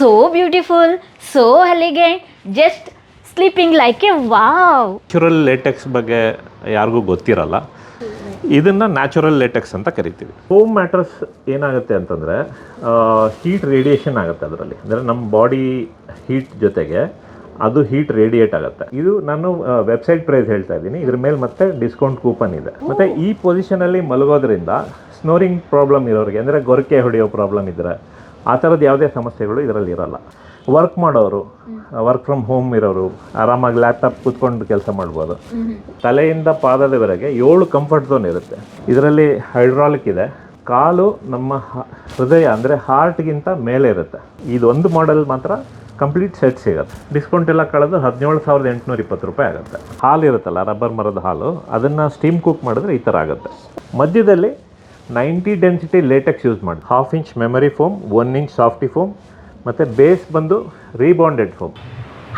so beautiful, so elegant, just sleeping like a wow. Natural latex ಬಗ್ಗೆ ಯಾರಿಗೂ ಗೊತ್ತಿರಲ್ಲ. ಇದನ್ನು ನ್ಯಾಚುರಲ್ ಲೇಟೆಕ್ಸ್ ಅಂತ ಕರಿತೀವಿ. ಹೋಮ್ ಮ್ಯಾಟ್ರಸ್ ಏನಾಗುತ್ತೆ ಅಂತಂದರೆ ಹೀಟ್ ರೇಡಿಯೇಷನ್ ಆಗುತ್ತೆ ಅದರಲ್ಲಿ. ಅಂದರೆ ನಮ್ಮ ಬಾಡಿ ಹೀಟ್ ಜೊತೆಗೆ ಅದು ಹೀಟ್ ರೇಡಿಯೇಟ್ ಆಗುತ್ತೆ. ಇದು ನಾನು ವೆಬ್ಸೈಟ್ ಪ್ರೈಸ್ ಹೇಳ್ತಾ ಇದ್ದೀನಿ. ಇದ್ರ ಮೇಲೆ ಮತ್ತೆ ಡಿಸ್ಕೌಂಟ್ ಕೂಪನ್ ಇದೆ. ಮತ್ತೆ ಈ ಪೊಸಿಷನಲ್ಲಿ ಮಲಗೋದ್ರಿಂದ ಸ್ನೋರಿಂಗ್ ಪ್ರಾಬ್ಲಮ್ ಇರೋರಿಗೆ ಅಂದರೆ ಗೊರಕೆ ಹೊಡೆಯೋ ಪ್ರಾಬ್ಲಮ್ ಇದ್ದರೆ ಆ ಥರದ್ದು ಯಾವುದೇ ಸಮಸ್ಯೆಗಳು ಇದರಲ್ಲಿ ಇರಲ್ಲ. ವರ್ಕ್ ಮಾಡೋರು ವರ್ಕ್ ಫ್ರಮ್ ಹೋಮ್ ಇರೋರು ಆರಾಮಾಗಿ ಲ್ಯಾಪ್ಟಾಪ್ ಕೂತ್ಕೊಂಡು ಕೆಲಸ ಮಾಡ್ಬೋದು. ತಲೆಯಿಂದ ಪಾದದವರೆಗೆ ಏಳು ಕಂಫರ್ಟ್ ಝೋನ್ ಇರುತ್ತೆ. ಇದರಲ್ಲಿ ಹೈಡ್ರಾಲಿಕ್ ಇದೆ. ಕಾಲು ನಮ್ಮ ಹ- ಹೃದಯ ಅಂದರೆ ಹಾರ್ಟ್ಗಿಂತ ಮೇಲೆ ಇರುತ್ತೆ. ಇದೊಂದು ಮಾಡೆಲ್ ಮಾತ್ರ ಕಂಪ್ಲೀಟ್ ಸೆಟ್ ಸಿಗುತ್ತೆ. ಡಿಸ್ಕೌಂಟ್ ಎಲ್ಲ ಕಳೆದು ಹದಿನೇಳು ಸಾವಿರದ ಎಂಟುನೂರ ಇಪ್ಪತ್ತು ರೂಪಾಯಿ ಆಗುತ್ತೆ. ಹಾಲು ಇರುತ್ತಲ್ಲ ರಬ್ಬರ್ ಮರದ ಹಾಲು ಅದನ್ನು ಸ್ಟೀಮ್ ಕುಕ್ ಮಾಡಿದ್ರೆ ಈ ಥರ ಆಗುತ್ತೆ. ಮಧ್ಯದಲ್ಲಿ ನೈಂಟಿ ಡೆನ್ಸಿಟಿ ಲೇಟೆಕ್ಸ್ ಯೂಸ್ ಮಾಡಿ half inch memory foam one inch softy foam ಮತ್ತು ಬೇಸ್ ಬಂದು ರೀಬಾಂಡೆಡ್ ಫೋಮ್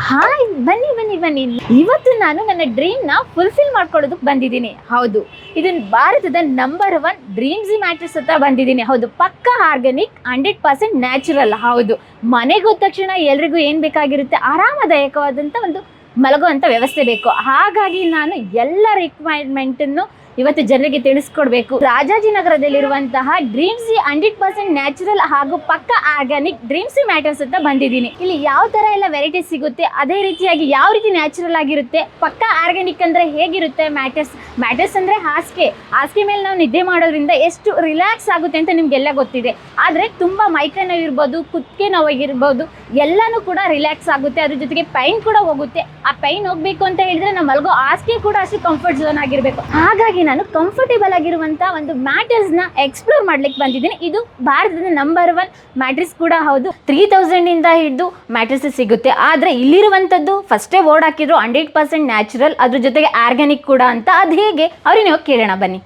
ಹಾಯ್ ಬನ್ನಿ ಬನ್ನಿ ಬನ್ನಿ. ಇವತ್ತು ನಾನು ನನ್ನ ಡ್ರೀಮ್ನ ಫುಲ್ಫಿಲ್ ಮಾಡ್ಕೊಳ್ಳೋದಕ್ಕೆ ಬಂದಿದ್ದೀನಿ. ಹೌದು. ಇದನ್ನ ಭಾರತದ ನಂಬರ್ ಒನ್ ಡ್ರೀಮ್ಸ್ ಮ್ಯಾಟ್ರೆಸ್ ಹತ್ರ ಬಂದಿದ್ದೀನಿ. ಹೌದು, ಪಕ್ಕ ಆರ್ಗ್ಯಾನಿಕ್ ಹಂಡ್ರೆಡ್ ಪರ್ಸೆಂಟ್ ನ್ಯಾಚುರಲ್ ಹೌದು. ಮನೆಗೆ ಹೋದ ತಕ್ಷಣ ಎಲ್ರಿಗೂ ಏನು ಬೇಕಾಗಿರುತ್ತೆ? ಆರಾಮದಾಯಕವಾದಂಥ ಒಂದು ಮಲಗುವಂಥ ವ್ಯವಸ್ಥೆ ಬೇಕು. ಹಾಗಾಗಿ ನಾನು ಎಲ್ಲ ರಿಕ್ವೈರ್ಮೆಂಟನ್ನು ಇವತ್ತು ಜನರಿಗೆ ತಿಳಿಸ್ಕೊಡ್ಬೇಕು. ರಾಜಾಜಿನಗರದಲ್ಲಿರುವಂತಹ ಡ್ರೀಮ್ಸಿ ಹಂಡ್ರೆಡ್ ಪರ್ಸೆಂಟ್ ನ್ಯಾಚುರಲ್ ಹಾಗೂ ಪಕ್ಕ ಆರ್ಗ್ಯಾನಿಕ್ ಡ್ರೀಮ್ಸಿ ಮ್ಯಾಟರ್ಸ್ ಅಂತ ಬಂದಿದ್ದೀನಿ. ಇಲ್ಲಿ ಯಾವ ತರ ಎಲ್ಲ ವೆರೈಟಿ ಸಿಗುತ್ತೆ, ಅದೇ ರೀತಿಯಾಗಿ ಯಾವ ರೀತಿ ನ್ಯಾಚುರಲ್ ಆಗಿರುತ್ತೆ, ಪಕ್ಕ ಆರ್ಗ್ಯಾನಿಕ್ ಅಂದ್ರೆ ಹೇಗಿರುತ್ತೆ ಮ್ಯಾಟರ್ಸ್ ಮ್ಯಾಟರ್ಸ್ ಅಂದ್ರೆ ಹಾಸಿಗೆ ಹಾಸಿಗೆ ಮೇಲೆ ನಾವು ನಿದ್ದೆ ಮಾಡೋದ್ರಿಂದ ಎಷ್ಟು ರಿಲ್ಯಾಕ್ಸ್ ಆಗುತ್ತೆ ಅಂತ ನಿಮ್ಗೆಲ್ಲ ಗೊತ್ತಿದೆ. ಆದ್ರೆ ತುಂಬಾ ಮೈಕೈ ನೋವು ಇರ್ಬೋದು, ಕುತ್ತಿಗೆ ನೋವಾಗಿರ್ಬೋದು, ಎಲ್ಲನೂ ಕೂಡ ರಿಲ್ಯಾಕ್ಸ್ ಆಗುತ್ತೆ, ಅದ್ರ ಜೊತೆಗೆ ಪೈನ್ ಕೂಡ ಹೋಗುತ್ತೆ. ಆ ಪೈನ್ ಹೋಗ್ಬೇಕು ಅಂತ ಹೇಳಿದ್ರೆ ನಾವು ಮಲಗೋ ಹಾಸಿಗೆ ಕೂಡ ಅಷ್ಟು ಕಂಫರ್ಟ್ ಝೋನ್ ಆಗಿರಬೇಕು. ಹಾಗಾಗಿ ನಾನು ಕಂಫರ್ಟೇಬಲ್ ಆಗಿರುವಂಥ ಒಂದು ಮ್ಯಾಟರ್ಸ್ನ ನ ಎಕ್ಸ್ಪ್ಲೋರ್ ಮಾಡ್ಲಿಕ್ಕೆ ಬಂದಿದ್ದೀನಿ. ಇದು ಭಾರತದ ನಂಬರ್ ಒನ್ ಮ್ಯಾಟ್ರಿಸ್ ಕೂಡ ಹೌದು. ತ್ರೀ ತೌಸಂಡಿಂದ ಇಂದ ಹಿಡಿದು ಮ್ಯಾಟ್ರಿಸ್ ಸಿಗುತ್ತೆ. ಆದರೆ ಇಲ್ಲಿರುವಂಥದ್ದು ಫಸ್ಟೇ ಓಡ್ ಹಾಕಿದ್ರು ಹಂಡ್ರೆಡ್ ಪರ್ಸೆಂಟ್ ನ್ಯಾಚುರಲ್ ಅದ್ರ ಜೊತೆಗೆ ಆರ್ಗ್ಯಾನಿಕ್ ಕೂಡ ಅಂತ. ಅದು ಹೇಗೆ? ಅವ್ರಿಗೆ ನೀವು ಕೇಳೋಣ ಬನ್ನಿ.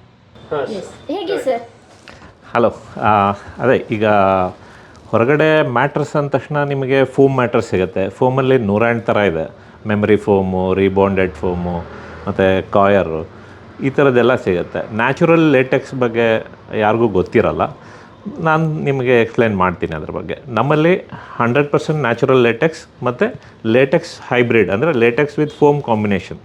ಹೇಗೆ ಸರ್ ಹಲೋ ಅದೇ ಈಗ ಹೊರಗಡೆ ಮ್ಯಾಟ್ರಸ್ ಅಂದ ತಕ್ಷಣ ನಿಮಗೆ ಫೋಮ್ ಮ್ಯಾಟ್ರಸ್ ಸಿಗುತ್ತೆ. ಫೋಮಲ್ಲಿ ನೂರೆಂಟು ಥರ ಇದೆ. ಮೆಮರಿ ಫೋಮು ರೀಬಾಂಡೆಡ್ ಫೋಮು ಮತ್ತು ಕಾಯರು ಈ ಥರದ್ದೆಲ್ಲ ಸಿಗುತ್ತೆ. ನ್ಯಾಚುರಲ್ ಲೇಟೆಕ್ಸ್ ಬಗ್ಗೆ ಯಾರಿಗೂ ಗೊತ್ತಿರಲ್ಲ. ನಾನು ನಿಮಗೆ ಎಕ್ಸ್ಪ್ಲೈನ್ ಮಾಡ್ತೀನಿ ಅದ್ರ ಬಗ್ಗೆ. ನಮ್ಮಲ್ಲಿ ಹಂಡ್ರೆಡ್ ಪರ್ಸೆಂಟ್ ನ್ಯಾಚುರಲ್ ಲೇಟೆಕ್ಸ್ ಮತ್ತು ಲೇಟೆಕ್ಸ್ ಹೈಬ್ರಿಡ್ ಅಂದರೆ ಲೇಟೆಕ್ಸ್ ವಿತ್ ಫೋಮ್ ಕಾಂಬಿನೇಷನ್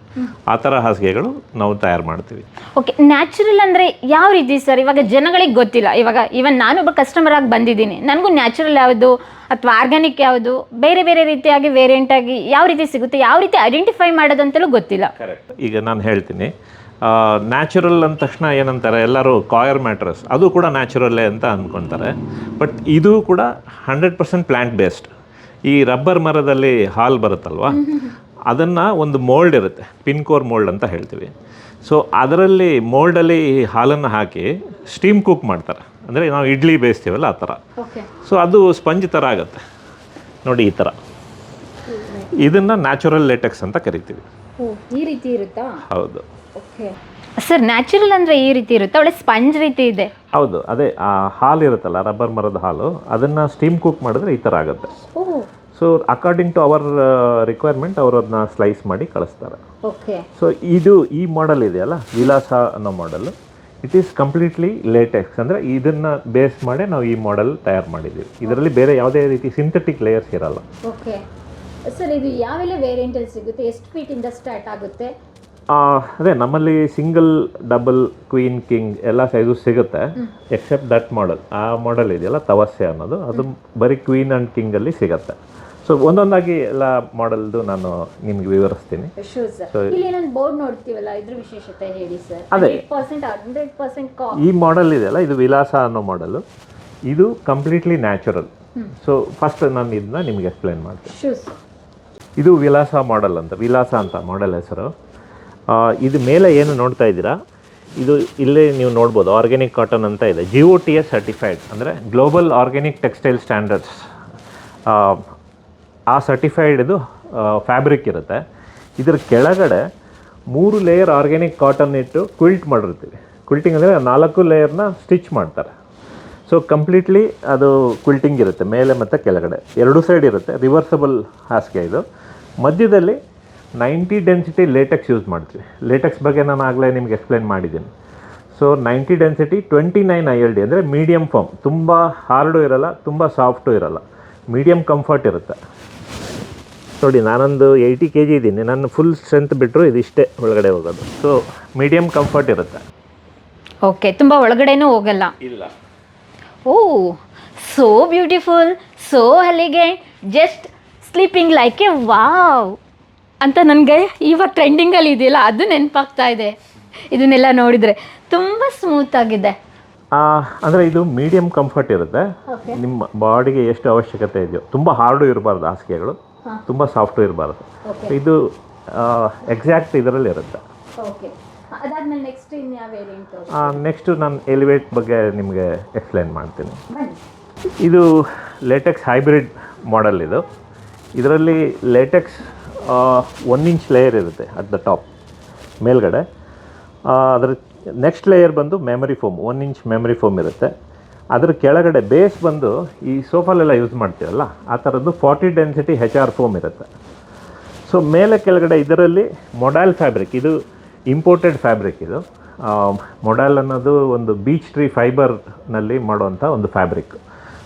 ಆ ಥರ ಹಾಸಿಗೆಗಳು ನಾವು ತಯಾರು ಮಾಡ್ತೀವಿ. ಓಕೆ ನ್ಯಾಚುರಲ್ ಅಂದರೆ ಯಾವ ರೀತಿ ಸರ್ ಇವಾಗ ಜನಗಳಿಗೆ ಗೊತ್ತಿಲ್ಲ. ಇವಾಗ ಇವನ್ ನಾನೊಬ್ಬ ಕಸ್ಟಮರ್ ಆಗಿ ಬಂದಿದ್ದೀನಿ. ನನಗೂ ನ್ಯಾಚುರಲ್ ಯಾವುದು ಅಥವಾ ಆರ್ಗ್ಯಾನಿಕ್ ಯಾವುದು? ಬೇರೆ ಬೇರೆ ರೀತಿಯಾಗಿ ವೇರಿಯಂಟ್ ಆಗಿ ಯಾವ ರೀತಿ ಸಿಗುತ್ತೆ? ಯಾವ ರೀತಿ ಐಡೆಂಟಿಫೈ ಮಾಡೋದಂತಲೂ ಗೊತ್ತಿಲ್ಲ. ಕರೆಕ್ಟ್ ಈಗ ನಾನು ಹೇಳ್ತೀನಿ. ನ್ಯಾಚುರಲ್ ಅಂದ ತಕ್ಷಣ ಏನಂತಾರೆ ಎಲ್ಲರೂ ಕಾಯರ್ ಮ್ಯಾಟ್ರಸ್ ಅದು ಕೂಡ ನ್ಯಾಚುರಲ್ಲೇ ಅಂತ ಅಂದ್ಕೊತಾರೆ ಬಟ್ ಇದು ಕೂಡ ಹಂಡ್ರೆಡ್ ಪರ್ಸೆಂಟ್ ಪ್ಲ್ಯಾಂಟ್ ಬೇಸ್ಡ್ ಈ ರಬ್ಬರ್ ಮರದಲ್ಲಿ ಹಾಲು ಬರುತ್ತಲ್ವ? ಅದನ್ನು ಒಂದು ಮೋಲ್ಡ್ ಇರುತ್ತೆ ಪಿನ್ಕೋರ್ ಮೋಲ್ಡ್ ಅಂತ ಹೇಳ್ತೀವಿ. ಸೊ ಅದರಲ್ಲಿ ಮೋಲ್ಡಲ್ಲಿ ಈ ಹಾಲನ್ನು ಹಾಕಿ ಸ್ಟೀಮ್ ಕುಕ್ ಮಾಡ್ತಾರೆ. ಅಂದರೆ ನಾವು ಇಡ್ಲಿ ಬೇಯಿಸ್ತೀವಲ್ಲ ಆ ಥರ ಸೊ ಅದು ಸ್ಪಂಜ್ ಥರ ಆಗುತ್ತೆ. ನೋಡಿ ಈ ಥರ ಇದನ್ನು ನ್ಯಾಚುರಲ್ ಲೇಟೆಕ್ಸ್ ಅಂತ ಕರಿತೀವಿ. ಈ ರೀತಿ ಇರುತ್ತಾ? ಹೌದು. ಓಕೆ ಸರ್ ನ್ಯಾಚುರಲ್ ಅಂದರೆ ಈ ರೀತಿ ಇರುತ್ತೆ ಒಳ್ಳೆ ಸ್ಪಂಜ್ ರೀತಿ ಇದೆ. ಹೌದು ಅದೇ ಆ ಹಾಲ್ ಇರುತ್ತಲ್ಲ ರಬ್ಬರ್ ಮರದ ಹಾಲು ಅದನ್ನು ಸ್ಟೀಮ್ ಕುಕ್ ಮಾಡಿದ್ರೆ ಈ ಥರ ಆಗುತ್ತೆ. So according to our requirement ಅವರು ಅದನ್ನ ಸ್ಲೈಸ್ ಮಾಡಿ ಕಳಿಸ್ತಾರೆ. ಓಕೆ ಸೊ ಇದು ಈ ಮಾಡೆಲ್ ಇದೆಯಲ್ಲ ವಿಲಾಸ ಅನ್ನೋ model it is completely latex ಅಂದರೆ ಇದನ್ನು ಬೇಸ್ ಮಾಡಿ ನಾವು ಈ ಮಾಡೆಲ್ ತಯಾರು ಮಾಡಿದ್ದೀವಿ. ಇದರಲ್ಲಿ ಬೇರೆ ಯಾವುದೇ ರೀತಿ ಸಿಂಥೆಟಿಕ್ ಲೇಯರ್ಸ್ ಇರಲ್ಲ. ಓಕೆ ಸರ್ ಇದು ಯಾವೆಲ್ಲ ವೇರಿಯಂಟಲ್ಲಿ ಸಿಗುತ್ತೆ? ಎಷ್ಟು ಫೀಟಿಂದ ಸ್ಟಾರ್ಟ್ ಆಗುತ್ತೆ? ಅದೇ ನಮ್ಮಲ್ಲಿ ಸಿಂಗಲ್ ಡಬಲ್ ಕ್ವೀನ್ ಕಿಂಗ್ ಎಲ್ಲ ಸೈಜು ಸಿಗುತ್ತೆ. ಎಕ್ಸೆಪ್ಟ್ ದಟ್ ಮಾಡೆಲ್ ಆ ಮಾಡೆಲ್ ಇದೆಯಲ್ಲ ತವಸ್ಯ ಅನ್ನೋದು. ಅದು ಬರೀ ಕ್ವೀನ್ ಆ್ಯಂಡ್ ಕಿಂಗಲ್ಲಿ ಸಿಗುತ್ತೆ. ಸೊ ಒಂದೊಂದಾಗಿ ಎಲ್ಲ ಮಾಡೆಲ್ದು ನಾನು ನಿಮ್ಗೆ ವಿವರಿಸ್ತೀನಿ. ಅದೇ. ಈ ಮಾಡೆಲ್ ಇದೆಯಲ್ಲ ಇದು ವಿಲಾಸ ಅನ್ನೋ ಮಾಡಲ್ ಇದು ಕಂಪ್ಲೀಟ್ಲಿ ನ್ಯಾಚುರಲ್ ಸೊ ಫಸ್ಟ್ ನಾನು ಇದನ್ನ ನಿಮ್ಗೆ ಎಕ್ಸ್ಪ್ಲೈನ್ ಮಾಡ್ತೀನಿ. ಇದು ವಿಲಾಸ ಮಾಡೆಲ್ ಅಂತ ವಿಲಾಸ ಅಂತ ಮಾಡೆಲ್ ಹೆಸರು. ಇದು ಮೇಲೆ ಏನು ನೋಡ್ತಾ ಇದ್ದೀರಾ? ಇದು ಇಲ್ಲೇ ನೀವು ನೋಡ್ಬೋದು ಆರ್ಗ್ಯಾನಿಕ್ ಕಾಟನ್ ಅಂತ ಇದೆ. G O T S certified ಅಂದರೆ ಗ್ಲೋಬಲ್ ಆರ್ಗ್ಯಾನಿಕ್ ಟೆಕ್ಸ್ಟೈಲ್ ಸ್ಟ್ಯಾಂಡರ್ಡ್ಸ್ ಆ ಸರ್ಟಿಫೈಡ್ ಇದು ಫ್ಯಾಬ್ರಿಕ್ ಇರುತ್ತೆ. ಇದರ ಕೆಳಗಡೆ ಮೂರು ಲೇಯರ್ ಆರ್ಗ್ಯಾನಿಕ್ ಕಾಟನ್ ಇಟ್ಟು ಕ್ವಿಲ್ಟ್ ಮಾಡಿರ್ತೀವಿ. ಕ್ವಿಲ್ಟಿಂಗ್ ಅಂದರೆ ನಾಲ್ಕು ಲೇಯರ್ನ ಸ್ಟಿಚ್ ಮಾಡ್ತಾರೆ. ಸೊ ಕಂಪ್ಲೀಟ್ಲಿ ಅದು ಕ್ವಿಲ್ಟಿಂಗ್ ಇರುತ್ತೆ, ಮೇಲೆ ಮತ್ತು ಕೆಳಗಡೆ. ಎರಡು ಸೈಡ್ ಇರುತ್ತೆ ರಿವರ್ಸಬಲ್ ಹಾಸಿಗೆ ಇದು. ಮಧ್ಯದಲ್ಲಿ ನೈಂಟಿ ಡೆನ್ಸಿಟಿ ಲೇಟೆಕ್ಸ್ ಯೂಸ್ ಮಾಡ್ತೀವಿ. ಲೇಟೆಕ್ಸ್ ಬಗ್ಗೆ ನಾನು ಆಗಲೇ ನಿಮ್ಗೆ ಎಕ್ಸ್ಪ್ಲೈನ್ ಮಾಡಿದ್ದೀನಿ. So ninety density twenty nine I L D ಅಂದರೆ ಮೀಡಿಯಮ್ ಫಾರ್ಮ್ ತುಂಬ ಹಾರ್ಡು ಇರಲ್ಲ ತುಂಬ ಸಾಫ್ಟು ಇರಲ್ಲ. ಮೀಡಿಯಮ್ ಕಂಫರ್ಟ್ ಇರುತ್ತೆ. ನೋಡಿ ನಾನೊಂದು ಏಯ್ಟಿ ಕೆ ಜಿ ಇದ್ದೀನಿ. ನಾನು ಫುಲ್ ಸ್ಟ್ರೆಂತ್ ಬಿಟ್ಟರು ಇದಿಷ್ಟೇ ಒಳಗಡೆ ಹೋಗೋದು. ಸೊ ಮೀಡಿಯಮ್ ಕಂಫರ್ಟ್ ಇರುತ್ತೆ. ಓಕೆ ತುಂಬ ಒಳಗಡೆನೂ ಹೋಗಲ್ಲ. ಇಲ್ಲ. ಓ ಸೋ ಬ್ಯೂಟಿಫುಲ್ ಸೋ ಅಲ್ಲಿಗೆ just sleeping like a wow ಅಂತ ನನಗೆ ಇವಾಗ ಟ್ರೆಂಡಿಂಗಲ್ಲಿ ಇದೆಯಲ್ಲ ಅದು ನೆನಪಾಗ್ತಾ ಇದೆ. ಇದನ್ನೆಲ್ಲ ನೋಡಿದರೆ ತುಂಬ ಸ್ಮೂತ್ ಆಗಿದೆ. ಅಂದರೆ ಇದು ಮೀಡಿಯಮ್ ಕಂಫರ್ಟ್ ಇರುತ್ತೆ. ನಿಮ್ಮ ಬಾಡಿಗೆ ಎಷ್ಟು ಅವಶ್ಯಕತೆ ಇದೆಯೋ. ತುಂಬ ಹಾರ್ಡು ಇರಬಾರ್ದು ಹಾಸಿಗೆಗಳು. ತುಂಬ ಸಾಫ್ಟು ಇರಬಾರ್ದು. ಇದು ಎಕ್ಸಾಕ್ಟ್ ಇದರಲ್ಲಿ ಇರುತ್ತೆ. ನೆಕ್ಸ್ಟು ನಾನು ಎಲಿವೇಟ್ ಬಗ್ಗೆ ನಿಮಗೆ ಎಕ್ಸ್ಪ್ಲೈನ್ ಮಾಡ್ತೀನಿ. ಇದು ಲೇಟೆಕ್ಸ್ ಹೈಬ್ರಿಡ್ ಮಾಡೆಲ್ ಇದು. ಇದರಲ್ಲಿ ಲೇಟೆಕ್ಸ್ ಒನ್ ಇಂಚ್ ಲೇಯರ್ ಇರುತ್ತೆ ಅಟ್ ದ ಟಾಪ್ ಮೇಲ್ಗಡೆ. ಅದರ ನೆಕ್ಸ್ಟ್ ಲೇಯರ್ ಬಂದು memory foam one inch memory foam ಇರುತ್ತೆ. ಅದರ ಕೆಳಗಡೆ ಬೇಸ್ ಬಂದು ಈ ಸೋಫಾಲೆಲ್ಲ ಯೂಸ್ ಮಾಡ್ತೀವಲ್ಲ, ಆ ಥರದ್ದು forty density H R foam ಇರುತ್ತೆ. ಸೊ ಮೇಲೆ ಕೆಳಗಡೆ ಇದರಲ್ಲಿ ಮೊಡೈಲ್ ಫ್ಯಾಬ್ರಿಕ್ ಇದು ಇಂಪೋರ್ಟೆಡ್ ಫ್ಯಾಬ್ರಿಕ್ ಇದು. ಮೊಡೈಲ್ ಅನ್ನೋದು ಒಂದು ಬೀಚ್ ಟ್ರೀ ಫೈಬರ್ನಲ್ಲಿ ಮಾಡುವಂಥ ಒಂದು ಫ್ಯಾಬ್ರಿಕ್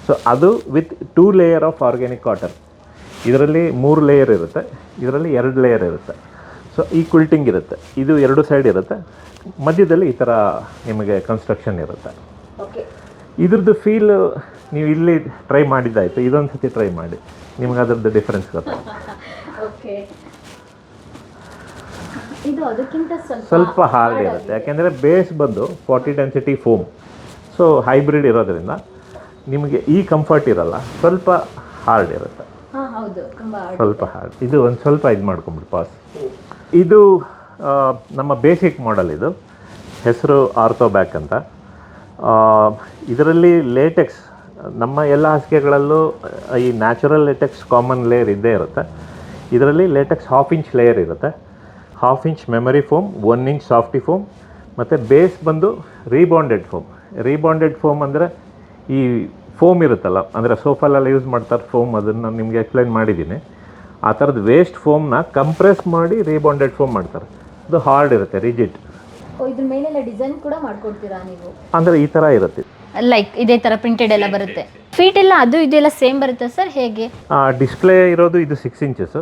ಸೊ ಅದು with two layer of organic cotton ಇದರಲ್ಲಿ ಮೂರು ಲೇಯರ್ ಇರುತ್ತೆ. ಇದರಲ್ಲಿ ಎರಡು ಲೇಯರ್ ಇರುತ್ತೆ. ಸೊ ಈ ಕ್ವಿಲ್ಟಿಂಗ್ ಇರುತ್ತೆ. ಇದು ಎರಡು ಸೈಡ್ ಇರುತ್ತೆ. ಮಧ್ಯದಲ್ಲಿ ಈ ಥರ ನಿಮಗೆ ಕನ್ಸ್ಟ್ರಕ್ಷನ್ ಇರುತ್ತೆ. ಇದ್ರದ್ದು ಫೀಲ್ ನೀವು ಇಲ್ಲಿ ಟ್ರೈ ಮಾಡಿದ್ದಾಯಿತು. ಇದೊಂದು ಸತಿ ಟ್ರೈ ಮಾಡಿ. ನಿಮ್ಗೆ ಅದರದ್ದು ಡಿಫ್ರೆನ್ಸ್ ಗೊತ್ತಾಗುತ್ತೆ ಸ್ವಲ್ಪ ಹಾರ್ಡ್ ಇರುತ್ತೆ. ಯಾಕೆಂದರೆ ಬೇಸ್ ಬಂದು forty density foam so hybrid ಇರೋದ್ರಿಂದ ನಿಮಗೆ ಈ ಕಂಫರ್ಟ್ ಇರಲ್ಲ. ಸ್ವಲ್ಪ ಹಾರ್ಡ್ ಇರುತ್ತೆ. ಸ್ವಲ್ಪ ಹಾರ್ಡ್ ಇದು ಒಂದು ಸ್ವಲ್ಪ ಇದು ಮಾಡ್ಕೊಂಬಿಡಿ ಪಾಸ್ ಇದು ನಮ್ಮ ಬೇಸಿಕ್ ಮಾಡೆಲ್ ಇದು. ಹೆಸರು ಆರ್ಥೋ ಬ್ಯಾಕ್ ಅಂತ ಇದರಲ್ಲಿ ಲೇಟೆಕ್ಸ್ ನಮ್ಮ ಎಲ್ಲ ಹಾಸಿಗೆಗಳಲ್ಲೂ, ಈ ನ್ಯಾಚುರಲ್ ಲೇಟೆಕ್ಸ್ ಕಾಮನ್ ಲೇಯರ್ ಇದ್ದೇ ಇರುತ್ತೆ. ಇದರಲ್ಲಿ ಲೇಟೆಕ್ಸ್ ಹಾಫ್ ಇಂಚ್ ಲೇಯರ್ ಇರುತ್ತೆ. Half inch memory foam one inch softy foam ಮತ್ತು ಬೇಸ್ ಬಂದು ರೀಬಾಂಡೆಡ್ ಫೋಮ್ ರೀಬಾಂಡೆಡ್ ಫೋಮ್ ಅಂದರೆ ಈ ಫೋಮ್ ಇರುತ್ತಲ್ಲ ಅಂದರೆ ಸೋಫಾಲೆಲ್ಲ ಯೂಸ್ ಮಾಡ್ತಾರೆ ಫೋಮ್ ಅದನ್ನು ನಾನು ನಿಮಗೆ ಎಕ್ಸ್ಪ್ಲೈನ್ ಮಾಡಿದ್ದೀನಿ. ಆ ಥರದ್ದು ವೇಸ್ಟ್ ಫೋಮ್ನ ಕಂಪ್ರೆಸ್ ಮಾಡಿ ರೀಬಾಂಡೆಡ್ ಫೋಮ್ ಮಾಡ್ತಾರೆ. ಅದು ಹಾರ್ಡ್ ಇರುತ್ತೆ ರಿಜಿಟ್ ಇದ್ರ ಮೇಲೆಲ್ಲ ಡಿಸೈನ್ ಕೂಡ ಮಾಡ್ಕೊಡ್ತೀರಾ ನೀವು? ಅಂದರೆ ಈ ಥರ ಇರುತ್ತೆ. ಲೈಕ್ ಇದೇ ಥರ ಪ್ರಿಂಟೆಡ್ ಎಲ್ಲ ಬರುತ್ತೆ. ಫೀಟ್ ಎಲ್ಲ ಅದು ಇದೆಲ್ಲ ಸೇಮ್ ಬರುತ್ತೆ ಸರ್ ಹೇಗೆ? ಡಿಸ್ಪ್ಲೇ ಇರೋದು ಇದು ಸಿಕ್ಸ್ ಇಂಚಸ್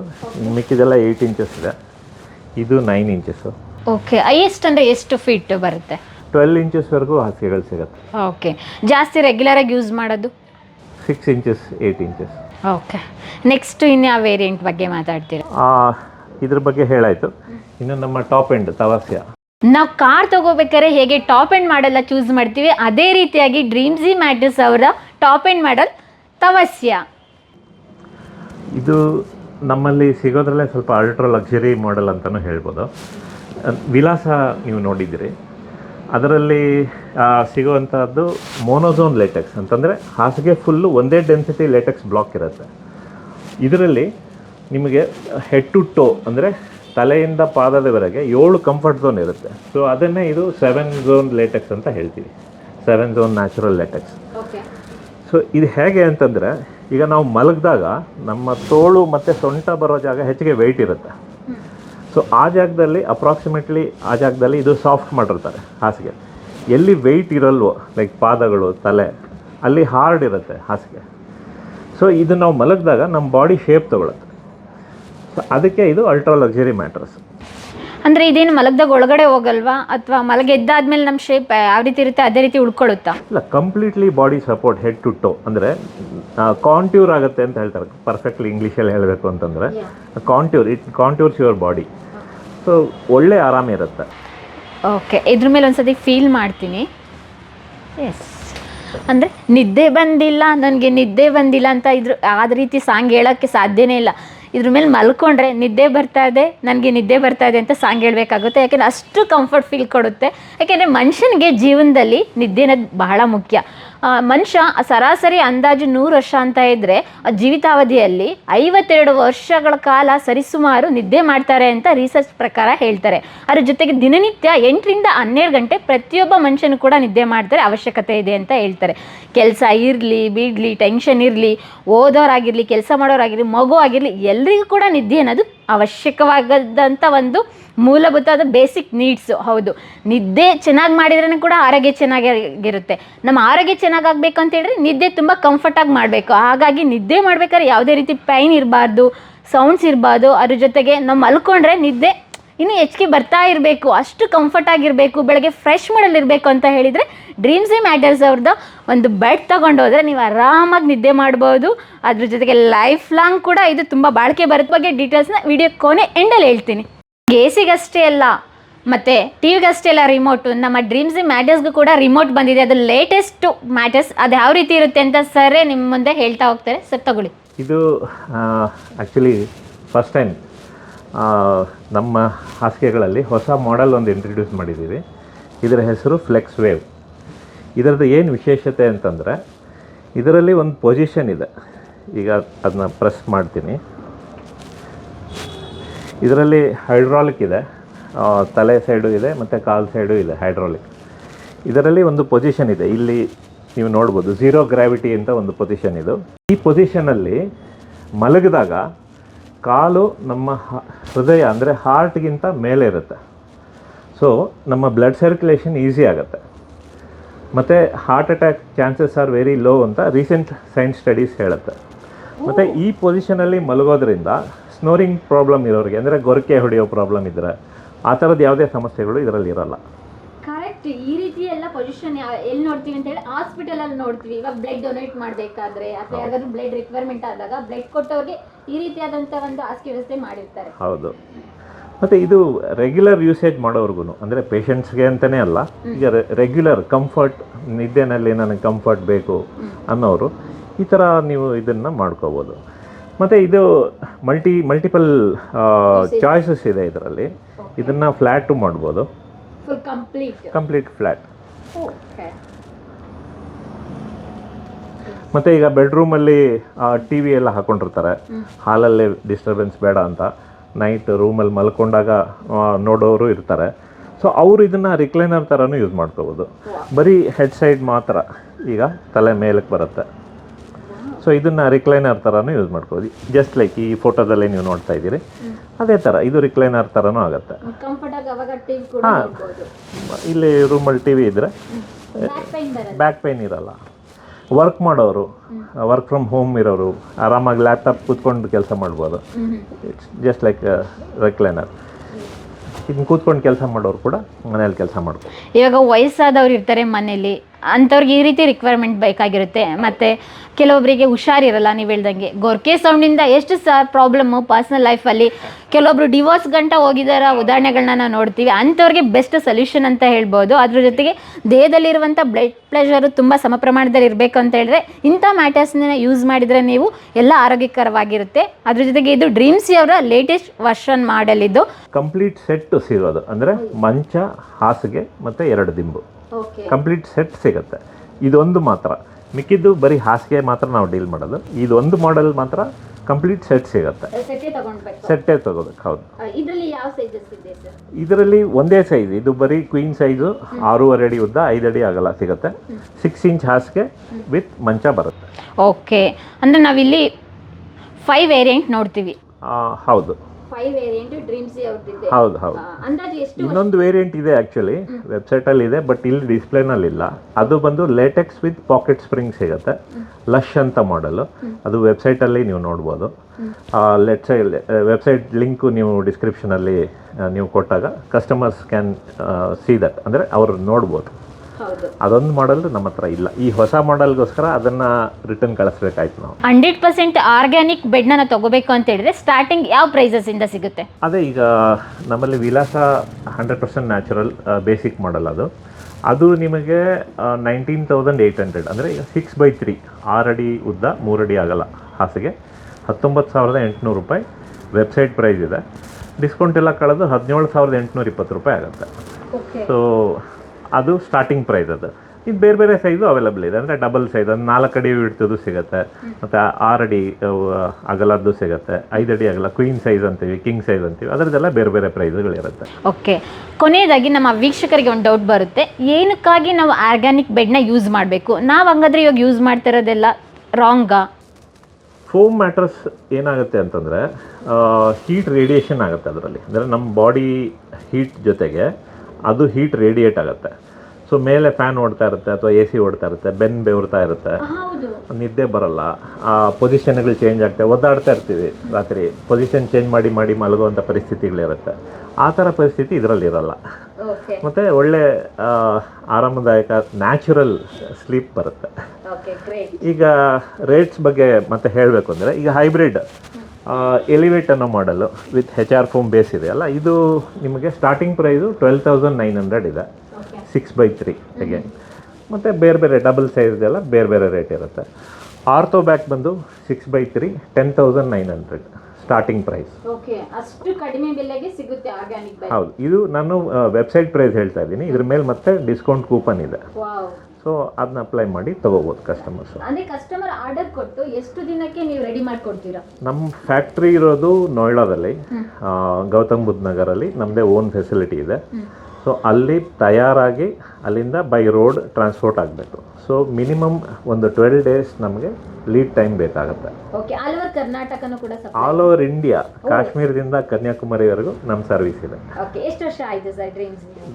ಮಿಕ್ಕಿದೆಲ್ಲ ಏಯ್ಟ್ ಇಂಚಸ್ ಇದೆ. ಇದು ನೈನ್ ಇಂಚಸ್ಸು ಓಕೆ ಎಷ್ಟು ಅಂದರೆ ಎಷ್ಟು ಫೀಟ್ ಬರುತ್ತೆ? ಟ್ವೆಲ್ ಇಂಚಸ್ವರೆಗೂ ಹಾಸಿಗೆಗಳು ಸಿಗುತ್ತೆ. ಓಕೆ ಜಾಸ್ತಿ ರೆಗ್ಯುಲರ್ ಆಗಿ ಯೂಸ್ ಮಾಡೋದು? Six inches eight inches okay next ಇನ್ಯಾವ ವೇರಿಯಂಟ್ ಬಗ್ಗೆ ಮಾತಾಡ್ತೀರಾ? ಇದ್ರ ಬಗ್ಗೆ ಹೇಳಾಯಿತು. ಇನ್ನು ನಮ್ಮ ಟಾಪ್ ಎಂಡ್ ತವಾಸ್ಯ ನಾವು ಕಾರ್ ತಗೋಬೇಕಾದ್ರೆ ಹೇಗೆ ಟಾಪ್ ಎಂಡ್ ಮಾಡೆಲ್ಲ ಚೂಸ್ ಮಾಡ್ತೀವಿ? ಅದೇ ರೀತಿಯಾಗಿ ಡ್ರೀಮ್ಸಿ ಮ್ಯಾಟ್ರಸ್ ಅವರ ಟಾಪ್ ಎಂಡ್ ಮಾಡಲ್ ತವಸ್ಯ ಇದು ನಮ್ಮಲ್ಲಿ ಸಿಗೋದ್ರಲ್ಲೇ ಸ್ವಲ್ಪ ಅಲ್ಟ್ರಾ ಲಕ್ಸುರಿ ಮಾಡೆಲ್ ಅಂತಲೂ ಹೇಳ್ಬೋದು. ವಿಲಾಸ ನೀವು ನೋಡಿದ್ದೀರಿ. ಅದರಲ್ಲಿ ಸಿಗುವಂತದ್ದು ಸಿಗುವಂಥದ್ದು ಮೋನೋಝೋನ್ ಲೇಟೆಕ್ಸ್ ಅಂತಂದರೆ ಹಾಸಿಗೆ ಫುಲ್ಲು ಒಂದೇ ಡೆನ್ಸಿಟಿ ಲೇಟೆಕ್ಸ್ ಬ್ಲಾಕ್ ಇರುತ್ತೆ. ಇದರಲ್ಲಿ ನಿಮಗೆ ಹೆಡ್ ಟು ಟೋ ಅಂದರೆ ತಲೆಯಿಂದ ಪಾದದವರೆಗೆ ಏಳು ಕಂಫರ್ಟ್ ಝೋನ್ ಇರುತ್ತೆ. ಸೊ ಅದನ್ನೇ ಇದು ಸೆವೆನ್ ಝೋನ್ ಲೇಟೆಕ್ಸ್ ಅಂತ ಹೇಳ್ತೀವಿ. Seven zone natural latex so ಇದು ಹೇಗೆ ಅಂತಂದರೆ ಈಗ ನಾವು ಮಲಗಿದಾಗ ನಮ್ಮ ತೋಳು ಮತ್ತು ಸೊಂಟ ಬರೋ ಜಾಗ ಹೆಚ್ಚಿಗೆ ವೆಯ್ಟ್ ಇರುತ್ತೆ. ಸೊ ಆ ಜಾಗದಲ್ಲಿ ಅಪ್ರಾಕ್ಸಿಮೇಟ್ಲಿ ಆ ಜಾಗದಲ್ಲಿ ಇದು ಸಾಫ್ಟ್ ಮಾಡಿರ್ತಾರೆ ಹಾಸಿಗೆ. ಎಲ್ಲಿ ವೆಯ್ಟ್ ಇರಲ್ವೋ ಲೈಕ್ ಪಾದಗಳು, ತಲೆ, ಅಲ್ಲಿ ಹಾರ್ಡ್ ಇರುತ್ತೆ ಹಾಸಿಗೆ. ಸೊ ಇದು ನಾವು ಮಲಗಿದಾಗ ನಮ್ಮ ಬಾಡಿ ಶೇಪ್ ತಗೊಳುತ್ತೆ. ಸೊ ಅದಕ್ಕೆ ಇದು ಅಲ್ಟ್ರಾ ಲಕ್ಸುರಿ ಮ್ಯಾಟ್ರಸ್ ಅಂದರೆ ಇದೇನು ಮಲಗ್ದಾಗ ಒಳಗಡೆ ಹೋಗಲ್ವಾ? ಅಥವಾ ಮಲಗೆದ್ದಾದ್ಮೇಲೆ ನಮ್ಮ ಶೇಪ್ ಯಾವ ರೀತಿ ಇರುತ್ತೆ ಅದೇ ರೀತಿ ಉಳ್ಕೊಳ್ಳುತ್ತಾ? ಇಲ್ಲ completely body support head to toe ಅಂದರೆ ಕಾಂಟ್ಯೂರ್ ಆಗುತ್ತೆ ಅಂತ ಹೇಳ್ತಾರೆ. ಪರ್ಫೆಕ್ಟ್ಲಿ ಇಂಗ್ಲೀಷಲ್ಲಿ ಹೇಳಬೇಕು ಅಂತಂದರೆ. Contour it contours your body so ಒಳ್ಳೆ ಆರಾಮ ಇರುತ್ತೆ. ಓಕೆ ಇದ್ರ ಮೇಲೆ ಒಂದ್ಸತಿ ಫೀಲ್ ಮಾಡ್ತೀನಿ. ಎಸ್ ಅಂದರೆ ನಿದ್ದೆ ಬಂದಿಲ್ಲ ನನಗೆ ನಿದ್ದೆ ಬಂದಿಲ್ಲ ಅಂತ ಇದ್ರ ಆದ ರೀತಿ ಸಾಂಗ್ ಹೇಳೋಕ್ಕೆ ಸಾಧ್ಯನೇ ಇಲ್ಲ. ಇದ್ರ ಮೇಲೆ ಮಲ್ಕೊಂಡ್ರೆ ನಿದ್ದೆ ಬರ್ತಾ ಇದೆ, ನನಗೆ ನಿದ್ದೆ ಬರ್ತಾ ಇದೆ ಅಂತ ಸಾಂಗ್ ಹೇಳಬೇಕಾಗುತ್ತೆ. ಯಾಕೆಂದರೆ ಅಷ್ಟು ಕಂಫರ್ಟ್ ಫೀಲ್ ಕೊಡುತ್ತೆ. ಯಾಕೆಂದರೆ ಮನುಷ್ಯನಿಗೆ ಜೀವನದಲ್ಲಿ ನಿದ್ದೆ ಅನ್ನೋದು ಬಹಳ ಮುಖ್ಯ. ಮನುಷ್ಯ ಸರಾಸರಿ ಅಂದಾಜು ನೂರು ವರ್ಷ ಅಂತ ಇದ್ದರೆ ಜೀವಿತಾವಧಿಯಲ್ಲಿ ಐವತ್ತೆರಡು ವರ್ಷಗಳ ಕಾಲ ಸರಿಸುಮಾರು ನಿದ್ದೆ ಮಾಡ್ತಾರೆ ಅಂತ ರಿಸರ್ಚ್ ಪ್ರಕಾರ ಹೇಳ್ತಾರೆ. ಅದ್ರ ಜೊತೆಗೆ ದಿನನಿತ್ಯ ಎಂಟರಿಂದ ಹನ್ನೆರಡು ಗಂಟೆ ಪ್ರತಿಯೊಬ್ಬ ಮನುಷ್ಯನು ಕೂಡ ನಿದ್ದೆ ಮಾಡ್ತಾರೆ ಅವಶ್ಯಕತೆ ಇದೆ ಅಂತ ಹೇಳ್ತಾರೆ. ಕೆಲಸ ಇರಲಿ, ಬಿಡಲಿ ಟೆನ್ಷನ್ ಇರಲಿ, ಓದೋರಾಗಿರಲಿ, ಕೆಲಸ ಮಾಡೋರಾಗಿರಲಿ, ಮಗು ಆಗಿರಲಿ, ಎಲ್ರಿಗೂ ಕೂಡ ನಿದ್ದೆ ಅನ್ನೋದು ಅವಶ್ಯಕವಾಗದಂಥ ಒಂದು ಮೂಲಭೂತವಾದ ಬೇಸಿಕ್ ನೀಡ್ಸು ಹೌದು. ನಿದ್ದೆ ಚೆನ್ನಾಗಿ ಮಾಡಿದ್ರೂ ಕೂಡ ಆರೋಗ್ಯ ಚೆನ್ನಾಗಿರುತ್ತೆ. ನಮ್ಮ ಆರೋಗ್ಯ ಚೆನ್ನಾಗಾಗಬೇಕು ಅಂತ ಹೇಳಿದ್ರೆ ನಿದ್ದೆ ತುಂಬ ಕಂಫರ್ಟಾಗಿ ಮಾಡಬೇಕು. ಹಾಗಾಗಿ ನಿದ್ದೆ ಮಾಡ್ಬೇಕಾದ್ರೆ ಯಾವುದೇ ರೀತಿ ಪೈನ್ ಇರಬಾರ್ದು ಸೌಂಡ್ಸ್ ಇರಬಾರ್ದು, ಅದ್ರ ಜೊತೆಗೆ ನಾವು ಮಲ್ಕೊಂಡ್ರೆ ನಿದ್ದೆ ಇನ್ನು ಹೆಚ್ಚಿಗೆ ಬರ್ತಾ ಇರಬೇಕು, ಅಷ್ಟು ಕಂಫರ್ಟ್ ಆಗಿರಬೇಕು, ಬೆಳಗ್ಗೆ ಫ್ರೆಶ್ ಮಾಡಲ್ ಇರಬೇಕು ಅಂತ ಹೇಳಿದರೆ ಡ್ರೀಮ್ಸಿ ಮ್ಯಾಟರ್ಸ್ ಅವ್ರದ್ದು ಒಂದು ಬೆಡ್ ತೊಗೊಂಡೋದ್ರೆ ನೀವು ಆರಾಮಾಗಿ ನಿದ್ದೆ ಮಾಡ್ಬೋದು. ಅದ್ರ ಜೊತೆಗೆ ಲೈಫ್ ಲಾಂಗ್ ಕೂಡ ಇದು ತುಂಬ ಬಾಳಿಕೆ ಬರುತ್ತೆ ಬಗ್ಗೆ ಡೀಟೇಲ್ಸ್ನ ವಿಡಿಯೋ ಕೊನೆ ಎಂಡಲ್ಲಿ ಹೇಳ್ತೀನಿ. ಎ ಸಿಗಷ್ಟೇ ಅಲ್ಲ, ಮತ್ತು ಟಿ ವಿಗಷ್ಟೇ ಅಲ್ಲ ರಿಮೋಟು ನಮ್ಮ ಡ್ರೀಮ್ಸಿ ಮ್ಯಾಟರ್ಸ್ಗೂ ಕೂಡ ರಿಮೋಟ್ ಬಂದಿದೆ. ಅದು ಲೇಟೆಸ್ಟು ಮ್ಯಾಟರ್ಸ್ ಅದು ಯಾವ ರೀತಿ ಇರುತ್ತೆ ಅಂತ ಸರೇ ನಿಮ್ಮ ಮುಂದೆ ಹೇಳ್ತಾ ಹೋಗ್ತಾರೆ. ಸರ್, ತಗೊಳ್ಳಿ. ಇದು ಆ್ಯಕ್ಚುಲಿ ಫಸ್ಟ್ ಟೈಮ್ ನಮ್ಮ ಹಾಸಿಗೆಗಳಲ್ಲಿ ಹೊಸ ಮಾಡೆಲ್ ಒಂದು ಇಂಟ್ರಡ್ಯೂಸ್ ಮಾಡಿದ್ದೀವಿ. ಇದರ ಹೆಸರು ಫ್ಲೆಕ್ಸ್ ವೇವ್ ಇದರದ್ದು ಏನು ವಿಶೇಷತೆ ಅಂತಂದರೆ, ಇದರಲ್ಲಿ ಒಂದು ಪೊಸಿಷನ್ ಇದೆ. ಈಗ ಅದನ್ನ ಪ್ರೆಸ್ ಮಾಡ್ತೀನಿ. ಇದರಲ್ಲಿ ಹೈಡ್ರಾಲಿಕ್ ಇದೆ. ತಲೆ ಸೈಡು ಇದೆ, ಮತ್ತು ಕಾಲು ಸೈಡು ಇದೆ ಹೈಡ್ರಾಲಿಕ್ ಇದರಲ್ಲಿ ಒಂದು ಪೊಸಿಷನ್ ಇದೆ. ಇಲ್ಲಿ ನೀವು ನೋಡ್ಬೋದು ಝೀರೋ ಗ್ರಾವಿಟಿ ಅಂತ ಒಂದು ಪೊಸಿಷನ್ ಇದು. ಈ ಪೊಸಿಷನಲ್ಲಿ ಮಲಗಿದಾಗ ಕಾಲು ನಮ್ಮ ಹೃದಯ ಅಂದರೆ ಹಾರ್ಟ್ಗಿಂತ ಮೇಲೆ ಇರುತ್ತೆ. ಸೊ ನಮ್ಮ ಬ್ಲಡ್ ಸರ್ಕ್ಯುಲೇಷನ್ ಈಸಿ ಆಗುತ್ತೆ. ಮತ್ತು heart attack chances are very low ಅಂತ ರೀಸೆಂಟ್ ಸೈನ್ಸ್ ಸ್ಟಡೀಸ್ ಹೇಳುತ್ತೆ. ಮತ್ತು ಈ ಪೊಸಿಷನಲ್ಲಿ ಮಲಗೋದ್ರಿಂದ ಸ್ನೋರಿಂಗ್ ಪ್ರಾಬ್ಲಮ್ ಇರೋರಿಗೆ ಅಂದರೆ ಗೊರಕೆ ಹೊಡೆಯೋ ಪ್ರಾಬ್ಲಮ್ ಇದ್ದರೆ ಆ ಥರದ್ದು ಯಾವುದೇ ಸಮಸ್ಯೆಗಳು ಇದರಲ್ಲಿ ಇರಲ್ಲ. ಕರೆಕ್ಟ್ ಈ ರೀತಿ ಎಲ್ಲ ಪೊಸಿಷನ್ ಎಲ್ಲಿ ನೋಡ್ತೀವಿ ಅಂತ ಹೇಳಿ ಹಾಸ್ಪಿಟಲ್ ಅಲ್ಲಿ ನೋಡ್ತೀವಿ. ಇವಾಗ ಬ್ಲಡ್ ಡೊನೇಟ್ ಮಾಡಬೇಕಾದ್ರೆ ಅಥವಾ ಯಾವ್ದಾದ್ರು ಬ್ಲಡ್ ರಿಕ್ವೈರ್ಮೆಂಟ್ ಆದಾಗ ಬ್ಲಡ್ ಕೊಟ್ಟವ್ರಿಗೆ ಈ ರೀತಿಯಾದಂತ ಒಂದು ಹಾಸಿಗೆ ವ್ಯವಸ್ಥೆ ಮಾಡಿರ್ತಾರೆ. ಹೌದು. ಮತ್ತು ಇದು ರೆಗ್ಯುಲರ್ ಯೂಸೇಜ್ ಮಾಡೋರ್ಗು ಅಂದರೆ ಪೇಷಂಟ್ಸ್ಗೆ ಅಂತಲೇ ಅಲ್ಲ ಈಗ ರೆಗ್ಯುಲರ್ ಕಂಫರ್ಟ್ ನಿದ್ದೆನಲ್ಲಿ ನನಗೆ ಕಂಫರ್ಟ್ ಬೇಕು ಅನ್ನೋರು ಈ ಥರ ನೀವು ಇದನ್ನು ಮಾಡ್ಕೋಬೋದು. ಮತ್ತು ಇದು ಮಲ್ಟಿ ಮಲ್ಟಿಪಲ್ ಚಾಯ್ಸಸ್ ಇದೆ ಇದರಲ್ಲಿ. ಇದನ್ನು ಫ್ಲ್ಯಾಟು ಮಾಡ್ಬೋದು. ಕಂಪ್ಲೀಟ್ ಫ್ಲ್ಯಾಟ್ ಓಕೆ ಮತ್ತು ಈಗ ಬೆಡ್ರೂಮಲ್ಲಿ ಟಿ ವಿ ಎಲ್ಲ ಹಾಕೊಂಡಿರ್ತಾರೆ. ಹಾಲಲ್ಲೇ ಡಿಸ್ಟರ್ಬೆನ್ಸ್ ಬೇಡ ಅಂತ. ನೈಟ್ ರೂಮಲ್ಲಿ ಮಲ್ಕೊಂಡಾಗ ನೋಡೋರು ಇರ್ತಾರೆ. ಸೊ ಅವರು ಇದನ್ನು ರಿಕ್ಲೈನರ್ ಥರನೂ ಯೂಸ್ ಮಾಡ್ಕೋಬೋದು. ಬರೀ ಹೆಡ್ ಸೈಡ್ ಮಾತ್ರ ಈಗ ತಲೆ ಮೇಲಕ್ಕೆ ಬರುತ್ತೆ. ಸೊ ಇದನ್ನು ರಿಕ್ಲೈನರ್ ಥರನೂ ಯೂಸ್ ಮಾಡ್ಕೋದು ಜಸ್ಟ್ ಲೈಕ್ ಈ ಫೋಟೋದಲ್ಲೇ ನೀವು ನೋಡ್ತಾ ಇದ್ದೀರಿ. ಅದೇ ಥರ ಇದು ರಿಕ್ಲೈನರ್ ಥರನೂ ಆಗುತ್ತೆ. ಹಾಂ. ಇಲ್ಲಿ ರೂಮಲ್ಲಿ ಟಿ ವಿ ಇದ್ದರೆ ಬ್ಯಾಕ್ ಪೈನ್ ಇರಲ್ಲ. ವರ್ಕ್ ಮಾಡೋರು ವರ್ಕ್ ಫ್ರಮ್ ಹೋಮ್ ಇರೋರು ಆರಾಮಾಗಿ ಲ್ಯಾಪ್ಟಾಪ್ ಕೂತ್ಕೊಂಡು ಕೆಲಸ ಮಾಡ್ಬೋದು. ಇಟ್ಸ್ ಜಸ್ಟ್ ಲೈಕ್ ರೆಕ್ಲೈನರ್ ಇನ್ನು ಕೂತ್ಕೊಂಡು ಕೆಲಸ ಮಾಡೋರು ಕೂಡ ಮನೇಲಿ ಕೆಲಸ ಮಾಡ್ಬೋದು. ಇವಾಗ ವಯಸ್ಸಾದವ್ರು ಇರ್ತಾರೆ ಮನೇಲಿ. ಅಂಥವ್ರಿಗೆ ಈ ರೀತಿ ರಿಕ್ವೈರ್ಮೆಂಟ್ ಬೇಕಾಗಿರುತ್ತೆ. ಮತ್ತು ಕೆಲವೊಬ್ಬರಿಗೆ ಹುಷಾರಿರಲ್ಲ ನೀವು ಹೇಳ್ದಂಗೆ. ಗೊರ್ಕೆ ಸೌಂಡಿಂದ ಎಷ್ಟು ಸ ಪ್ರಾಬ್ಲಮ್ಮು ಪರ್ಸ್ನಲ್ ಲೈಫಲ್ಲಿ ಕೆಲವೊಬ್ರು ಡಿವೋರ್ಸ್ ಗಂಟ ಹೋಗಿದಾರ ಉದಾಹರಣೆಗಳನ್ನ ನಾವು ನೋಡ್ತೀವಿ. ಅಂಥವ್ರಿಗೆ ಬೆಸ್ಟ್ ಸೊಲ್ಯೂಷನ್ ಅಂತ ಹೇಳ್ಬೋದು. ಅದ್ರ ಜೊತೆಗೆ ದೇಹದಲ್ಲಿರುವಂಥ ಬ್ಲಡ್ ಪ್ರೆಷರು ತುಂಬ ಸಮ ಪ್ರಮಾಣದಲ್ಲಿ ಇರಬೇಕು ಅಂತ ಹೇಳಿದ್ರೆ ಇಂಥ ಮ್ಯಾಟರ್ಸ್ನ ಯೂಸ್ ಮಾಡಿದರೆ ನೀವು ಎಲ್ಲ ಆರೋಗ್ಯಕರವಾಗಿರುತ್ತೆ. ಅದ್ರ ಜೊತೆಗೆ ಇದು ಡ್ರೀಮ್ಸಿ ಅವರ ಲೇಟೆಸ್ಟ್ ವರ್ಷನ್ ಮಾಡಲಿದ್ದು ಕಂಪ್ಲೀಟ್ ಸೆಟ್ ಸಿಗೋದು ಅಂದರೆ ಮಂಚ, ಹಾಸಿಗೆ ಮತ್ತು ಎರಡು ದಿಂಬು. ಕಂಪ್ಲೀಟ್ ಸೆಟ್ ಸಿಗುತ್ತೆ. ಇದೊಂದು ಮಾತ್ರ. ಮಿಕ್ಕಿದ್ದು ಬರೀ ಹಾಸಿಗೆ ಮಾತ್ರ ನಾವು ಡೀಲ್ ಮಾಡೋದು. ಇದೊಂದು ಮಾಡೆಲ್ ಮಾತ್ರ ಕಂಪ್ಲೀಟ್ ಸೆಟ್ ಸಿಗುತ್ತೆ. ಸೆಟ್ಟೇ ತಗೋಬೇಕು ಹೌದು. ಇದರಲ್ಲಿ ಒಂದೇ ಸೈಜ್ ಇದು ಬರೀ ಕ್ವೀನ್ ಸೈಜು ಆರೂವರೆ ಅಡಿ ಉದ್ದ ಐದು ಅಡಿ ಆಗಲ್ಲ ಸಿಗುತ್ತೆ. ಸಿಕ್ಸ್ ಇಂಚ್ ಹಾಸಿಗೆ ವಿತ್ ಮಂಚ ಬರುತ್ತೆ. ಓಕೆ ಅಂದರೆ ನಾವಿಲ್ಲಿ ಫೈವ್ ವೇರಿಯಂಟ್ ನೋಡ್ತೀವಿ. ಹೌದು. ಫೈವ್ ವೇರಿಯಂಟ್ ಡ್ರೀಮ್ಸ್ ಅವ್ರದ್ದಿದೆ ಹೌದು ಹೌದು. ಅಂದಾಜು ಎಷ್ಟು ಇನ್ನೊಂದು ವೇರಿಯಂಟ್ ಇದೆ ಆ್ಯಕ್ಚುಲಿ ವೆಬ್ಸೈಟಲ್ಲಿ ಇದೆ ಬಟ್ ಇಲ್ಲಿ ಡಿಸ್ಪ್ಲೇನಲ್ಲಿ ಇಲ್ಲ ಅದು ಬಂದು ಲೇಟೆಕ್ಸ್ ವಿತ್ ಪಾಕೆಟ್ ಸ್ಪ್ರಿಂಗ್ ಸಿಗುತ್ತೆ. ಲಶ್ ಅಂತ ಮಾಡಲು ಅದು ವೆಬ್ಸೈಟಲ್ಲಿ ನೀವು ನೋಡ್ಬೋದು. ಲೆಟ್ ಸೈ ವೆಬ್ಸೈಟ್ ಲಿಂಕು ನೀವು ಡಿಸ್ಕ್ರಿಪ್ಷನಲ್ಲಿ ನೀವು ಕೊಟ್ಟಾಗ ಕಸ್ಟಮರ್ಸ್ ಕ್ಯಾನ್ ಸಿ ದಟ್ ಅಂದರೆ ಅವರು ನೋಡ್ಬೋದು. ಅದೊಂದು ಮಾಡೆಲ್ ನಮ್ಮ ಹತ್ರ ಇಲ್ಲ. ಈ ಹೊಸ ಮಾಡೆಲ್ಗೋಸ್ಕರ ಅದನ್ನ ರಿಟರ್ನ್ ಕಳಿಸ್ಬೇಕಾಯ್ತು ನಾವು. ಹಂಡ್ರೆಡ್ ಪರ್ಸೆಂಟ್ ಆರ್ಗ್ಯಾನಿಕ್ ಬೆಡ್ನ ತಗೋಬೇಕು ಅಂತ ಹೇಳಿದ್ರೆ ಸ್ಟಾರ್ಟಿಂಗ್ ಯಾವ ಪ್ರೈಸಸ್ ಇಂದ ಸಿಗುತ್ತೆ? ಅದೇ ಈಗ ನಮ್ಮಲ್ಲಿ Vilasa hundred percent natural basic model ಅದು. ಅದು ನಿಮಗೆ ನೈನ್ಟೀನ್ ತೌಸಂಡ್ ಏಯ್ಟ್ ಹಂಡ್ರೆಡ್ ಅಂದರೆ ಈಗ ಸಿಕ್ಸ್ ಬೈ ತ್ರೀ ಆರಡಿ ಉದ್ದ ಮೂರಡಿ ಆಗಲ್ಲ ಹಾಸಿಗೆ. ಹತ್ತೊಂಬತ್ತು ಸಾವಿರದ ಎಂಟುನೂರು ರೂಪಾಯಿ ವೆಬ್ಸೈಟ್ ಪ್ರೈಸ್ ಇದೆ. ಡಿಸ್ಕೌಂಟ್ ಎಲ್ಲ ಕಳೆದು ಹದಿನೇಳು ಸಾವಿರದ ಎಂಟುನೂರ ಇಪ್ಪತ್ತು ರೂಪಾಯಿ ಆಗುತ್ತೆ. ಓಕೆ ಸೊ ಅದು ಸ್ಟಾರ್ಟಿಂಗ್ ಪ್ರೈಸ್ ಅದು. ಇದು ಬೇರೆ ಬೇರೆ ಸೈಜು ಅವೈಲಬಲ್ ಇದೆ. ಅಂದರೆ ಡಬಲ್ ಸೈಜ್ ಅದು ನಾಲ್ಕು ಅಡಿ ಹಿಡ್ತದ್ದು ಸಿಗುತ್ತೆ. ಮತ್ತು ಆರು ಅಡಿ ಅಗಲದ್ದು ಸಿಗುತ್ತೆ. ಐದು ಅಡಿ ಅಗಲ ಕ್ವೀನ್ ಸೈಜ್ ಅಂತೀವಿ ಕಿಂಗ್ ಸೈಜ್ ಅಂತೀವಿ. ಅದರದ್ದೆಲ್ಲ ಬೇರೆ ಬೇರೆ ಪ್ರೈಸ್ಗಳಿರುತ್ತೆ ಓಕೆ ಕೊನೆಯದಾಗಿ ನಮ್ಮ ವೀಕ್ಷಕರಿಗೆ ಒಂದು ಡೌಟ್ ಬರುತ್ತೆ. ಏನಕ್ಕಾಗಿ ನಾವು ಆರ್ಗ್ಯಾನಿಕ್ ಬೆಡ್ನ ಯೂಸ್ ಮಾಡಬೇಕು? ನಾವು ಹಂಗಾದ್ರೆ ಇವಾಗ ಯೂಸ್ ಮಾಡ್ತಿರೋದೆಲ್ಲ ರಾಂಗಾ ಫೋಮ್ ಮ್ಯಾಟ್ರಸ್ ಏನಾಗುತ್ತೆ ಅಂತಂದರೆ ಹೀಟ್ ರೇಡಿಯೇಷನ್ ಆಗುತ್ತೆ ಅದರಲ್ಲಿ. ಅಂದರೆ ನಮ್ಮ ಬಾಡಿ ಹೀಟ್ ಜೊತೆಗೆ ಅದು ಹೀಟ್ ರೇಡಿಯೇಟ್ ಆಗುತ್ತೆ. ಸೊ ಮೇಲೆ ಫ್ಯಾನ್ ಓಡ್ತಾ ಇರುತ್ತೆ ಅಥವಾ ಎ ಸಿ ಓಡ್ತಾ ಇರುತ್ತೆ ಬೆನ್ ಬೆವರ್ತಾ ಇರುತ್ತೆ. ನಿದ್ದೆ ಬರಲ್ಲ. ಆ ಪೊಸಿಷನ್ಗಳು ಚೇಂಜ್ ಆಗ್ತವೆ ಒದ್ದಾಡ್ತಾ ಇರ್ತೀವಿ ರಾತ್ರಿ. ಪೊಸಿಷನ್ ಚೇಂಜ್ ಮಾಡಿ ಮಾಡಿ ಮಲಗುವಂಥ ಪರಿಸ್ಥಿತಿಗಳಿರುತ್ತೆ. ಆ ಥರ ಪರಿಸ್ಥಿತಿ ಇದರಲ್ಲಿ ಇರಲ್ಲ. ಮತ್ತು ಒಳ್ಳೆ ಆರಾಮದಾಯಕ ನ್ಯಾಚುರಲ್ ಸ್ಲೀಪ್ ಬರುತ್ತೆ. ಈಗ ರೇಟ್ಸ್ ಬಗ್ಗೆ ಮತ್ತೆ ಹೇಳಬೇಕು ಅಂದರೆ ಈಗ ಹೈಬ್ರಿಡ್ ಎಲಿವೇಟ್ ಅನ್ನೋ model with H R foam base ಇದೆ ಅಲ್ಲ ಇದು ನಿಮಗೆ starting price twelve thousand nine hundred ಇದೆ. ಸಿಕ್ಸ್ ಬೈ ತ್ರೀ ಅಗೇನ್ ಮತ್ತು ಬೇರೆ ಬೇರೆ ಡಬಲ್ ಸೈಜ್ದೆಲ್ಲ ಬೇರೆ ಬೇರೆ ರೇಟ್ ಇರುತ್ತೆ. ಆರ್ಥೋ ಬ್ಯಾಕ್ ಬಂದು six by three ten thousand nine hundred starting price okay ಅಷ್ಟು ಕಡಿಮೆ ಬೆಲೆಗೆ ಸಿಗುತ್ತೆ ಆರ್ಗ್ಯಾನಿಕ್ ಹೌದು ಇದು ನಾನು ವೆಬ್ಸೈಟ್ ಪ್ರೈಸ್ ಹೇಳ್ತಾ ಇದ್ದೀನಿ. ಇದ್ರ ಮೇಲೆ ಮತ್ತೆ ಡಿಸ್ಕೌಂಟ್ ಕೂಪನ್ ಇದೆ. ಸೊ ಅದನ್ನ ಅಪ್ಲೈ ಮಾಡಿ ತಗೋಬೋದು ಕಸ್ಟಮರ್ಸ್ ಅಂದ್ರೆ ಕಸ್ಟಮರ್ ಆರ್ಡರ್ ಕೊಟ್ಟು ಎಷ್ಟು ದಿನಕ್ಕೆ ನೀವು ರೆಡಿ ಮಾಡ್ಕೊಡ್ತೀರಾ? ನಮ್ಮ ಫ್ಯಾಕ್ಟ್ರಿ ಇರೋದು ನೋಯ್ಡಾದಲ್ಲಿ ಗೌತಮ್ ಬುದ್ಧ ನಗರಲ್ಲಿ ನಮ್ಮದೇ ಓನ್ ಫೆಸಿಲಿಟಿ ಇದೆ ಸೊ ಅಲ್ಲಿ ತಯಾರಾಗಿ ಅಲ್ಲಿಂದ ಬೈ ರೋಡ್ ಟ್ರಾನ್ಸ್ಪೋರ್ಟ್ ಆಗಬೇಕು. ಸೊ ಮಿನಿಮಮ್ ಒಂದು ಟ್ವೆಲ್ ಡೇಸ್ ನಮಗೆ ಲೀಡ್ ಟೈಮ್ ಬೇಕಾಗುತ್ತೆ. ಆಲ್ ಓವರ್ ಇಂಡಿಯಾ ಕಾಶ್ಮೀರದಿಂದ ಕನ್ಯಾಕುಮಾರಿವರೆಗೂ ನಮ್ಮ ಸರ್ವಿಸ್ ಇದೆ. ಓಕೆ ಎಷ್ಟು ವರ್ಷ ಆಯ್ತು sir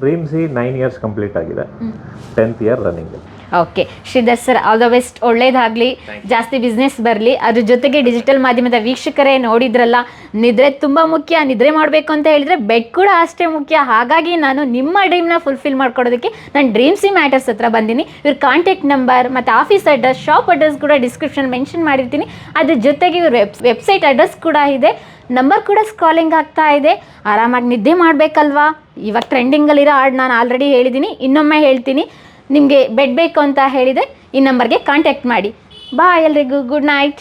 Dreams nine years complete ಆಗಿದೆ. Tenth year running okay Sridhar sir all the best ಒಳ್ಳೇದಾಗಲಿ. ಜಾಸ್ತಿ ಬಿಸ್ನೆಸ್ ಬರಲಿ. ಅದ್ರ ಜೊತೆಗೆ ಡಿಜಿಟಲ್ ಮಾಧ್ಯಮದ ವೀಕ್ಷಕರೇ ನೋಡಿದ್ರಲ್ಲ ನಿದ್ರೆ ತುಂಬ ಮುಖ್ಯ ನಿದ್ರೆ ಮಾಡಬೇಕು ಅಂತ ಹೇಳಿದ್ರೆ ಬೆಡ್ ಕೂಡ ಅಷ್ಟೇ ಮುಖ್ಯ. ಹಾಗಾಗಿ ನಾನು ನಿಮ್ಮ ಡ್ರೀಮ್ನ ಫುಲ್ಫಿಲ್ ಮಾಡ್ಕೊಡೋದಕ್ಕೆ ನಾನು ಡ್ರೀಮ್ಸಿ ಮ್ಯಾಟರ್ಸ್ ಹತ್ರ ಬಂದೀನಿ. ಇವ್ರ ಕಾಂಟ್ಯಾಕ್ಟ್ ನಂಬರ್ ಮತ್ತು ಆಫೀಸ್ ಅಡ್ರೆಸ್ ಶಾಪ್ ಅಡ್ರೆಸ್ ಕೂಡ ಡಿಸ್ಕ್ರಿಪ್ಷನ್ ಮೆನ್ಷನ್ ಮಾಡಿರ್ತೀನಿ. ಅದ್ರ ಜೊತೆಗೆ ಇವ್ರ ವೆಬ್ ವೆಬ್ಸೈಟ್ ಅಡ್ರೆಸ್ ಕೂಡ ಇದೆ. ನಂಬರ್ ಕೂಡ ಸ್ಕಾಲಿಂಗ್ ಆಗ್ತಾ ಇದೆ. ಆರಾಮಾಗಿ ನಿದ್ದೆ ಮಾಡಬೇಕಲ್ವಾ? ಇವಾಗ ಟ್ರೆಂಡಿಂಗಲ್ಲಿರೋ ಹಾಡು ನಾನು ಆಲ್ರೆಡಿ ಹೇಳಿದ್ದೀನಿ ಇನ್ನೊಮ್ಮೆ ಹೇಳ್ತೀನಿ. ನಿಮಗೆ ಬೆಡ್ ಬೇಕು ಅಂತ ಹೇಳಿದರೆ ಈ ನಂಬರ್ಗೆ ಕಾಂಟ್ಯಾಕ್ಟ್ ಮಾಡಿ. ಬಾಯ್ ಎಲ್ರಿಗೂ ಗುಡ್ ನೈಟ್